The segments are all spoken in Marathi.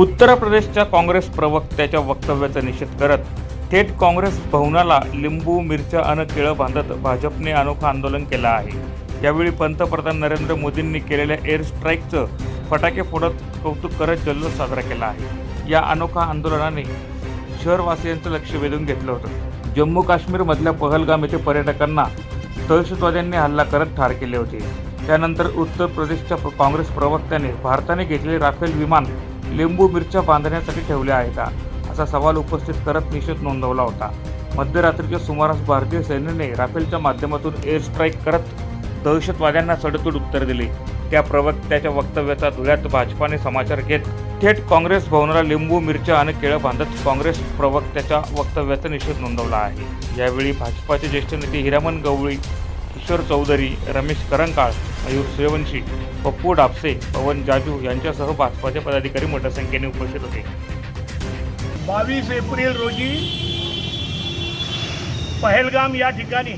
उत्तर प्रदेशच्या काँग्रेस प्रवक्त्याच्या वक्तव्याचा निषेध करत थेट काँग्रेस भवनाला लिंबू मिरच्या अन केळं बांधत भाजपने अनोखं आंदोलन केलं आहे. यावेळी पंतप्रधान नरेंद्र मोदींनी केलेल्या एअर स्ट्राईकचं फटाके फोडत कौतुक करत जल्लोष साजरा केला आहे. या अनोखा आंदोलनाने शहरवासियांचं लक्ष वेधून घेतलं होतं. जम्मू काश्मीरमधल्या पहलगाम येथे पर्यटकांना दहशतवाद्यांनी हल्ला करत ठार केले होते. त्यानंतर उत्तर प्रदेशच्या काँग्रेस प्रवक्त्याने भारताने घेतलेले राफेल विमान लिंबू मिरच्या बांधण्यासाठी ठेवल्या आहेत. असा सवाल उपस्थित करत निषेध नोंदवला होता. मध्यरात्रीच्या सुमारास भारतीय सैन्याने राफेलच्या माध्यमातून एअर स्ट्राईक करत दहशतवाद्यांना सडतोड उत्तर दिले. त्या प्रवक्त्याच्या वक्तव्याचा धुळ्यात भाजपाने समाचार घेत थेट काँग्रेस भवनाला लिंबू मिरच्या आणि केळं बांधत काँग्रेस प्रवक्त्याच्या वक्तव्याचा निषेध नोंदवला आहे. यावेळी भाजपाचे ज्येष्ठ नेते हिरामन गवळी किशोर चौधरी रमेश करंकाळ मयूर सूर्यवंशी पप्पू डापसे पवन जाजू यांच्यासह भाजपाचे पदाधिकारी मोठ्या संख्येने उपस्थित होते. बावीस एप्रिल रोजी पहलगाम या ठिकाणी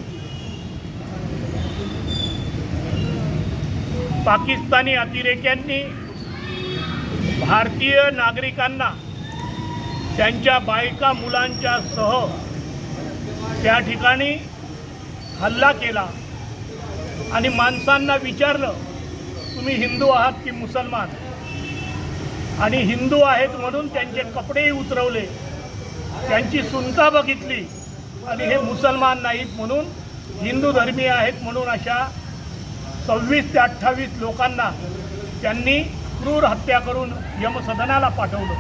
पाकिस्तानी अतिरेक्यांनी भारतीय नागरिकांना त्यांच्या बायका मुलांच्या सह त्या ठिकाणी हल्ला केला. आणि माणसांना विचारलं तुम्ही हिंदू आहात की मुसलमान? आणि हिंदू आहेत म्हणून त्यांचे कपडेही उतरवले त्यांची सुनता बघितली आणि हे मुसलमान नाहीत म्हणून हिंदू धर्मीय आहेत म्हणून अशा सव्वीस ते अठ्ठावीस लोकांना त्यांनी क्रूर हत्या करून यमसदनाला पाठवलं.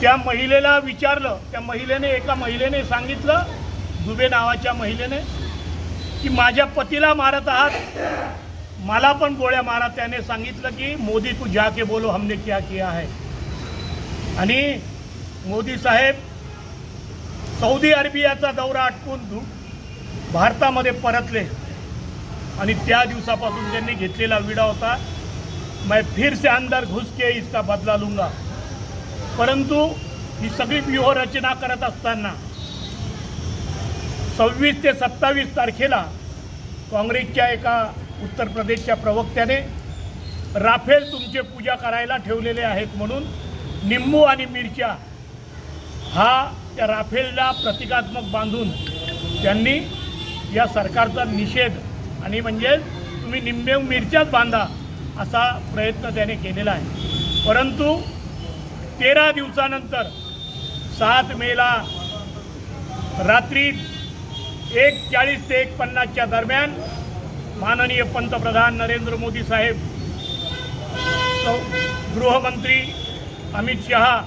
त्या महिलेला विचारलं त्या महिलेने एका महिलेने सांगितलं दुबे नावाच्या महिलेने की माझ्या पतीला मारत आहात? मला पण गोळ्या मारा. त्याने सांगितलं की मोदी तू जाके बोलो हमने क्या किया है? आणि मोदी साहेब सौदी अरेबियाचा दौरा आटपून भारतामध्ये परतले. आणि त्या दिवसापासून त्यांनी घेतलेला विडा होता मैं फिर से अंदर घुस के इसका बदला लूंगा. परंतु ही सगळी व्यूहरचना करत असताना सव्वीस ते सत्तावीस तारखेला काँग्रेसच्या एका उत्तर प्रदेशच्या प्रवक्त्याने राफेल तुमचे पूजा करायला ठेवलेले आहेत म्हणून निंबू आणि मिरच्या हा त्या राफेलला प्रतिकात्मक बांधून त्यांनी या सरकारचा निषेध आणि म्हणजे तुम्ही निंबे मिरच्याच बांधा असा प्रयत्न त्याने केलेला आहे. परंतु तेरा दिवसानंतर सात मेला रात्री एक चाळीस ते एक पन्नासच्या दरम्यान माननीय पंतप्रधान नरेंद्र मोदी साहेब गृहमंत्री अमित शहा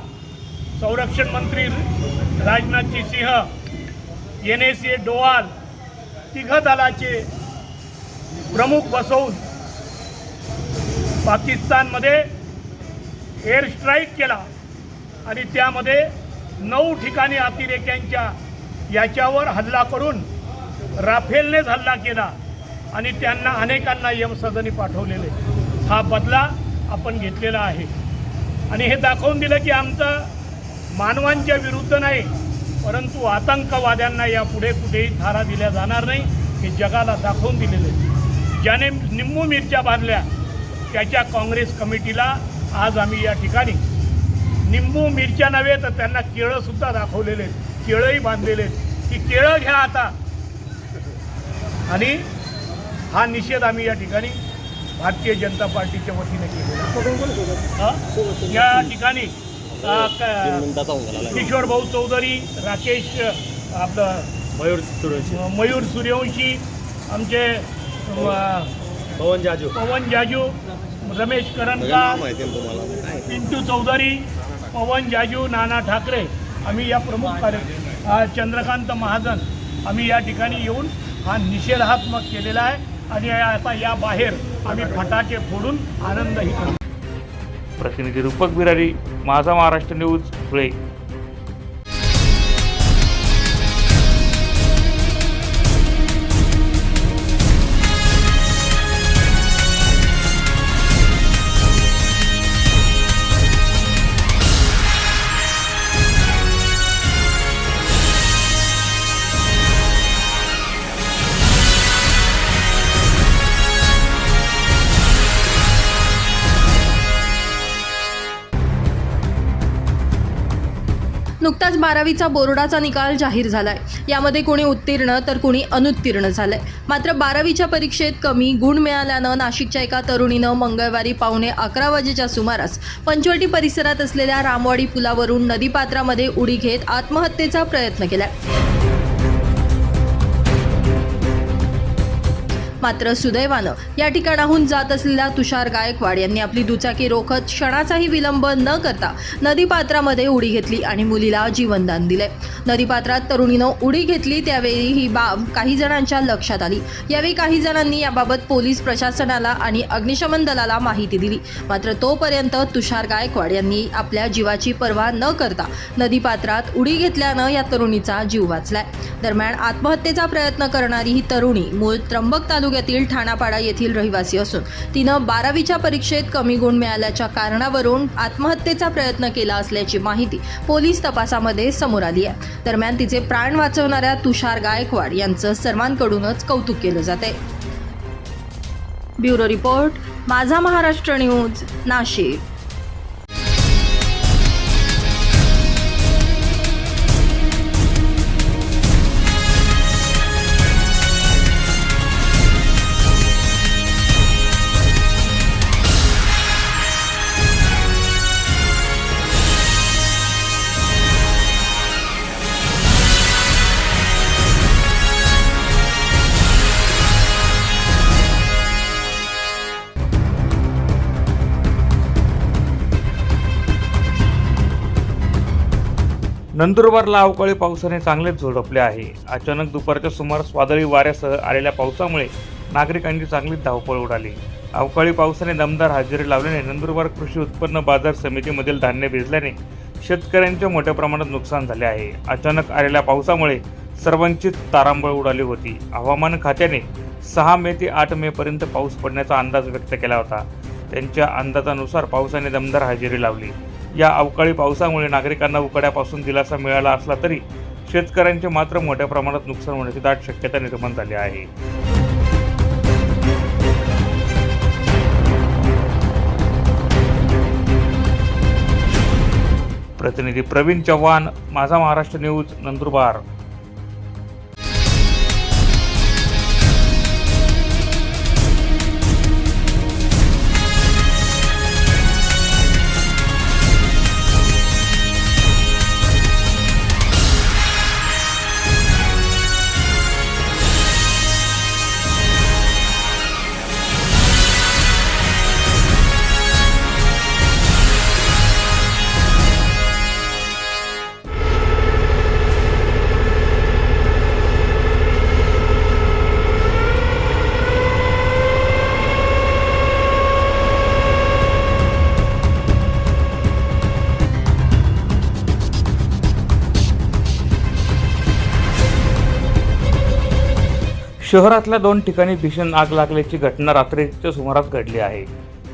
संरक्षण मंत्री Rajnath ji Singh N S A Doval तिघ दलाचे प्रमुख बसवून पाकिस्तानमध्ये एअर स्ट्राईक केला आणि त्यामध्ये नऊ ठिकाणी अतिरेक्यांच्या याच्यावर हल्ला करून राफेलनेच हल्ला केला आणि त्यांना अनेकांना यमसदनी पाठवलेले. हा बदला आपण घेतलेला आहे. आणि हे दाखवून दिलं की आमचं मानवांच्या विरुद्ध नाही परंतु आतंकवाद्यांना यापुढे कुठेही थारा दिल्या जाणार नाही हे जगाला दाखवून दिलेले. ज्याने निंबू मिरच्या बांधल्या त्याच्या काँग्रेस कमिटीला आज आम्ही या ठिकाणी निंबू मिरच्या नव्हे तर त्यांना केळंसुद्धा दाखवलेले. आहेत केळंही बांधलेले की केळं घ्या आता. आणि हा निषेध आम्ही या ठिकाणी भारतीय जनता पार्टीच्या वतीने केलेला? या ठिकाणी किशोर भाऊ चौधरी राकेश आपलं मयूर सुरेश मयूर सूर्यवंशी आमचे पवन जाजू. पवन जाजू रमेश करणकार पिंटू चौधरी पवन जाजू नाना ठाकरे. आम्ही या प्रमुख कार्य चंद्रकांत महाजन आम्ही या ठिकाणी येऊन हा निषेधात्मक केलेला आहे आणि आता या बाहेर आम्ही फटाके फोडून आनंदही करू प्रतिनिधी रूपक बिरारी माझा महाराष्ट्र न्यूज धुळे. नुकताच बारावीचा बोर्डाचा निकाल जाहीर झाला आहे यामध्ये कोणी उत्तीर्ण तर कोणी अनुत्तीर्ण झालं आहे मात्र बारावीच्या परीक्षेत कमी गुण मिळाल्यानं नाशिकच्या एका तरुणीनं मंगळवारी पावणे अकरा वाजेच्या सुमारास पंचवटी परिसरात असलेल्या रामवाडी पुलावरून नदीपात्रामध्ये उडी घेत आत्महत्येचा प्रयत्न केलाय. मात्र सुदैवानं या ठिकाणाहून जात असलेल्या तुषार गायकवाड यांनी आपली दुचाकी रोखत क्षणाचाही विलंब न करता नदीपात्रामध्ये उडी घेतली आणि मुलीला जीवनदान दिले. नदीपात्रात तरुणीनं उडी घेतली त्यावेळी ही बाब काही जणांच्या लक्षात आली. यावेळी काही जणांनी याबाबत पोलीस प्रशासनाला आणि अग्निशमन दलाला माहिती दिली. मात्र तोपर्यंत तुषार गायकवाड यांनी आपल्या जीवाची पर्वा न करता नदीपात्रात उडी घेतल्यानं या तरुणीचा जीव वाचलाय. दरम्यान आत्महत्येचा प्रयत्न करणारी ही तरुणी मूळ त्र्यंबक तालुक्यातील ठाणापाडा येथील रहिवासी असून तिनं बारावीच्या परीक्षेत कमी गुण मिळाल्याच्या कारणावरून आत्महत्येचा प्रयत्न केला असल्याची माहिती पोलीस तपासामध्ये समोर आली आहे. दरम्यान तिचे प्राण वाचवणाऱ्या तुषार गायकवाड यांचं सर्वांकडूनच कौतुक केलं जात आहे ब्युरो रिपोर्ट माझा महाराष्ट्र न्यूज नाशिक. नंदुरबारला अवकाळी पावसाने चांगलेच झोडपले आहे. अचानक दुपारच्या सुमारास वादळी वाऱ्यासह आलेल्या पावसामुळे नागरिकांची चांगलीच धावपळ उडाली. अवकाळी पावसाने दमदार हजेरी लावल्याने नंदुरबार कृषी उत्पन्न बाजार समितीमधील धान्य भिजल्याने शेतकऱ्यांचे मोठ्या प्रमाणात नुकसान झाले आहे. अचानक आलेल्या पावसामुळे सर्वांचीच तारांबळ उडाली होती. हवामान खात्याने सहा मे ते आठ मे पर्यंत पाऊस पडण्याचा अंदाज व्यक्त केला होता. त्यांच्या अंदाजानुसार पावसाने दमदार हजेरी लावली. या अवकाळी पावसामुळे नागरिकांना उकाड्यापासून दिलासा मिळाला असला तरी शेतकऱ्यांचे मात्र मोठ्या प्रमाणात नुकसान होण्याची दाट शक्यता निर्माण झाली आहे. प्रतिनिधी प्रवीण चव्हाण माझा महाराष्ट्र न्यूज नंदुरबार. शहरातल्या दोन ठिकाणी भीषण आग लागल्याची घटना रात्रीच्या सुमारास घडली आहे.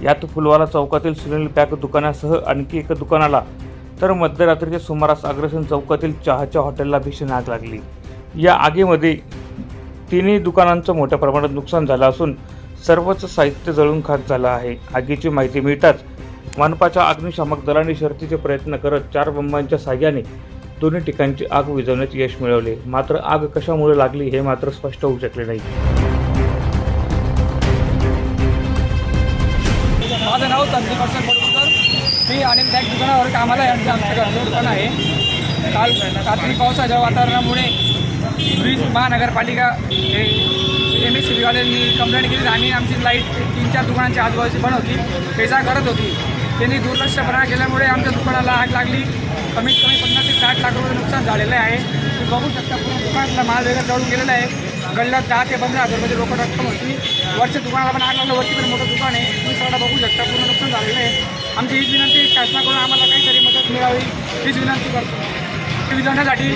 यात फुलवाला चौकातील सुनील पॅक दुकानासह आणखी एका दुकानाला तर मध्यरात्रीच्या सुमारास अग्रसेन चौकातील चहाच्या हॉटेलला भीषण आग लागली. या आगीमध्ये तिन्ही दुकानांचं मोठ्या प्रमाणात नुकसान झालं असून सर्वच साहित्य जळून खाक झालं आहे. आगीची माहिती मिळताच मनपाच्या अग्निशामक दलाने शर्तीचे प्रयत्न करत चार बंबांच्या साह्याने दोन्ही ठिकाणची आग विझवण्यात यश मिळवले. मात्र आग कशामुळे लागली हे मात्र स्पष्ट होऊ शकले नाही. माझं नाव संदीप मी आणि बॅग दुकानावर कामाला आहे आमच्या दुकान आहे. काल रात्री पावसाच्या वातावरणामुळे ब्रिज महानगरपालिका हे एम एस सीवाल्यांनी कंप्लेंट केली. आणि आमची लाइट तीन चार दुकानांच्या आजूबाजूची पण होती पेसा करत होती. त्यांनी दुर्लक्षपणा केल्यामुळे आमच्या दुकानाला आग लागली. कमीत कमी पन्नास ते साठ लाख रुपये नुकसान झालेलं आहे. तुम्ही बघू शकता पूर्ण दुकानातला माल वगैरे जळून गेलेला आहे. गल्ल्यात दहा ते पंधरा हजार रुपये रोकड रक्कम होती. वरच्या दुकानाला पण आग लागलं वरती पण मोठं दुकान आहे. तुम्ही सगळं बघू शकता पूर्ण नुकसान झालेलं आहे. आमची हीच विनंती शासनाकडून आम्हाला काहीतरी मदत मिळावी हीच विनंती करतो. ती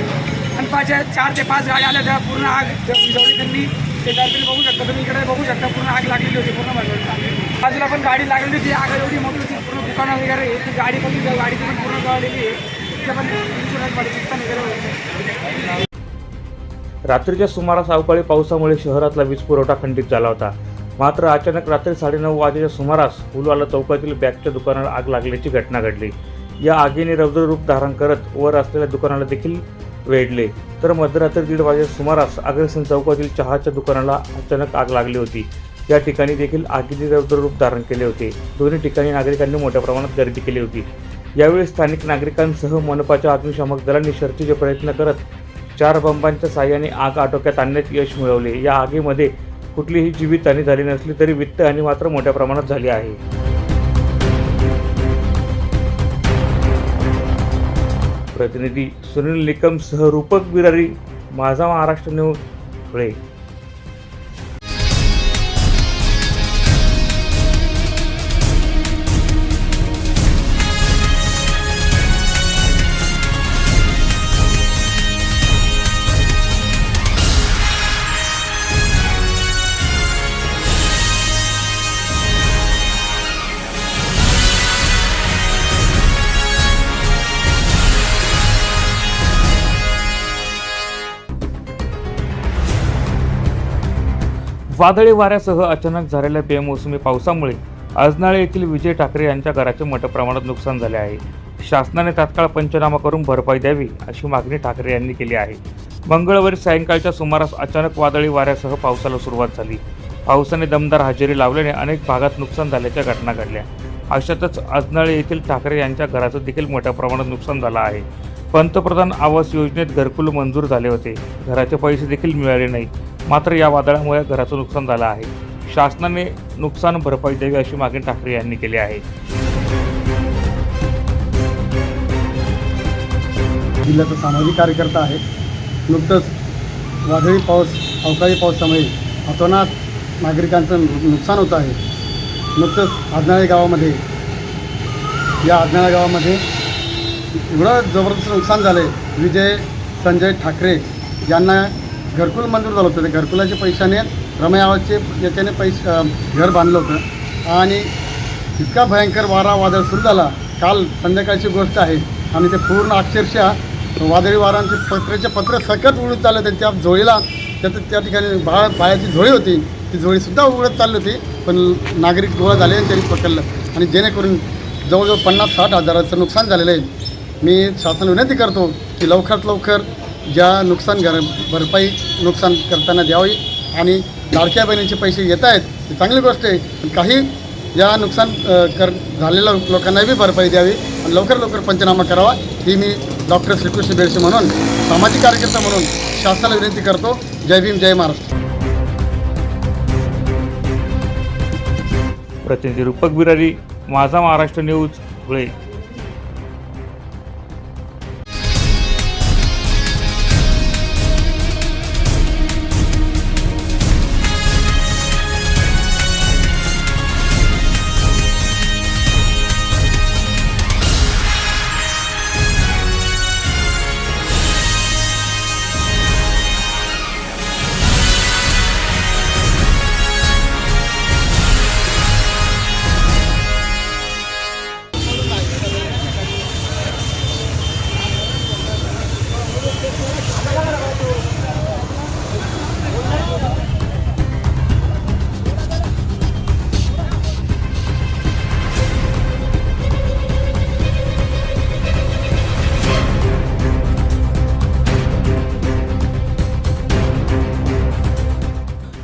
आणि पाच चार ते पाच गाड्या आल्या त्या पूर्ण आग विजवली त्यांनी. ते गाडी बघू शकता तुम्ही इकडे बघू शकता पूर्ण आग लागलेली होती पूर्ण बाजूला बाजूला पण गाडी लागलेली होती आग एवढी मोठी होती पूर्ण दुकानं वगैरे ती गाडी पण गाडीची पण पूर्ण जळलेली आहे. रात्रीच्या सुमारास अवकाळी पावसामुळे शहरातला वीज पुरवठा खंडित झाला होता. मात्र अचानक रात्री साडेनऊ वाजेच्या सुमारास फुलवाला चौकातील बॅगच्या दुकानाला आग लागल्याची घटना घडली. या आगीने रौद्ररूप धारण करत वर असलेल्या दुकानाला देखील वेढले. तर मध्यरात्री दीड वाजेच्या सुमारास अग्रसेन चौकातील चहाच्या दुकानाला अचानक आग लागली होती. या ठिकाणी देखील आगीने रौद्ररूप धारण केले होते. दोन्ही ठिकाणी नागरिकांनी मोठ्या प्रमाणात गर्दी केली होती. यावेळी स्थानिक नागरिकांसह मनपाच्या अग्निशामक दलांनी शर्तीचे प्रयत्न करत चार बंबांच्या साह्याने आग आटोक्यात आणण्यात यश मिळवले. या आगीमध्ये कुठलीही जीवितहानी झाली नसली तरी वित्त आणि मात्र मोठ्या प्रमाणात झाली आहे. प्रतिनिधी सुनील निकमसह रूपक बिरारी माझा महाराष्ट्र न्यूज धुळे वादळी वाऱ्यासह अचानक झालेल्या बेमोसमी पावसामुळे अजनाळे येथील विजय ठाकरे यांच्या घराचे मोठ्या प्रमाणात नुकसान झाले आहे. शासनाने तात्काळ पंचनामा करून भरपाई द्यावी अशी मागणी ठाकरे यांनी केली आहे. मंगळवारी सायंकाळच्या सुमारास अचानक वादळी वाऱ्यासह पावसाला सुरुवात झाली. पावसाने दमदार हजेरी लावल्याने अनेक भागात नुकसान झाल्याच्या घटना घडल्या. अशातच अजनाळे येथील ठाकरे यांच्या घराचं देखील मोठ्या प्रमाणात नुकसान झालं आहे. पंतप्रधान आवास योजनेत घरकुल मंजूर झाले होते. घराचे पैसे देखील मिळाले नाही. मात्र या वादळामुळे घराचं नुकसान झालं आहे. शासनाने नुकसान भरपाई द्यावी अशी मागणी ठाकरे यांनी केली आहे. जिल्ह्याचा सामाजिक कार्यकर्ता आहे नुकतंच वादळी पाऊस अवकाळी पावसामुळे अतोनात नागरिकांचं नुकसान होत आहे. नुकतंच आदनाळे गावामध्ये या आजनाळे गावामध्ये एवढं जबरदस्त नुकसान झालं आहे विजय संजय ठाकरे यांना घरकुल मंजूर झालं होतं. ते घरकुलाच्या पैशाने रमय आवाजचे याच्याने पैसे घर बांधलं होतं. आणि इतका भयंकर वारा वादळ सुरू झाला. काल संध्याकाळची गोष्ट आहे. आणि ते पूर्ण अक्षरशः वादळी वारांचे पत्र्याचे पत्र सकट उडत चालले होते. त्या झोळीला त्या त्या ठिकाणी बाळ बायाची झोळी होती. ती झोळीसुद्धा उडत चालली होती. पण नागरिक गोळा झाले आणि त्यांनी पकडलं. आणि जेणेकरून जवळजवळ पन्नास साठ हजाराचं नुकसान झालेलं आहे. मी शासन विनंती करतो की लवकरात लवकर ज्या नुकसान घर भरपाई नुकसान करताना द्यावी आणि लाडक्या बहिणीचे पैसे येत आहेत ही चांगली गोष्ट आहे. पण काही या नुकसान कर झालेल्या लोकांना बी भरपाई द्यावी आणि लवकर लवकर पंचनामा करावा ही मी डॉक्टर श्रीकृष्ण बेडसे म्हणून सामाजिक कार्यकर्ता म्हणून शासनाला विनंती करतो. जय भीम जय महाराष्ट्र. प्रतिनिधी रूपक बिरारी माझा महाराष्ट्र न्यूज धुळे.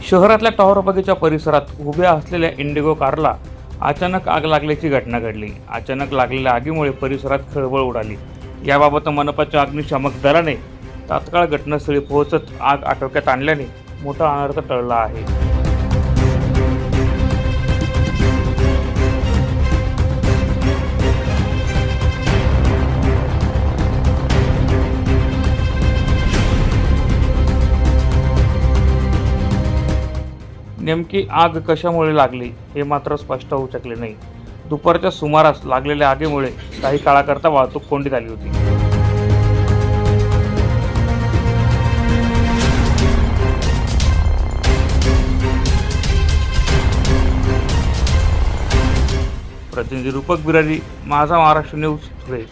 शहरातल्या टॉवर बगीच्या परिसरात उभ्या असलेल्या इंडिगो कारला अचानक आग लागल्याची घटना घडली. अचानक लागलेल्या आगीमुळे परिसरात खळबळ उडाली. याबाबत मनपाच्या अग्निशामक दलाने तात्काळ घटनास्थळी पोहोचत आग आटोक्यात आणल्याने मोठा अनर्थ टळला आहे. नेमकी आग कशामुळे लागली हे मात्र स्पष्ट होऊ शकले नाही. दुपारच्या सुमारास लागलेल्या आगीमुळे काही काळाकरता वाहतूक कोंडीत आली होती. प्रतिनिधी रूपक बिरारी माझा महाराष्ट्र न्यूज धुळे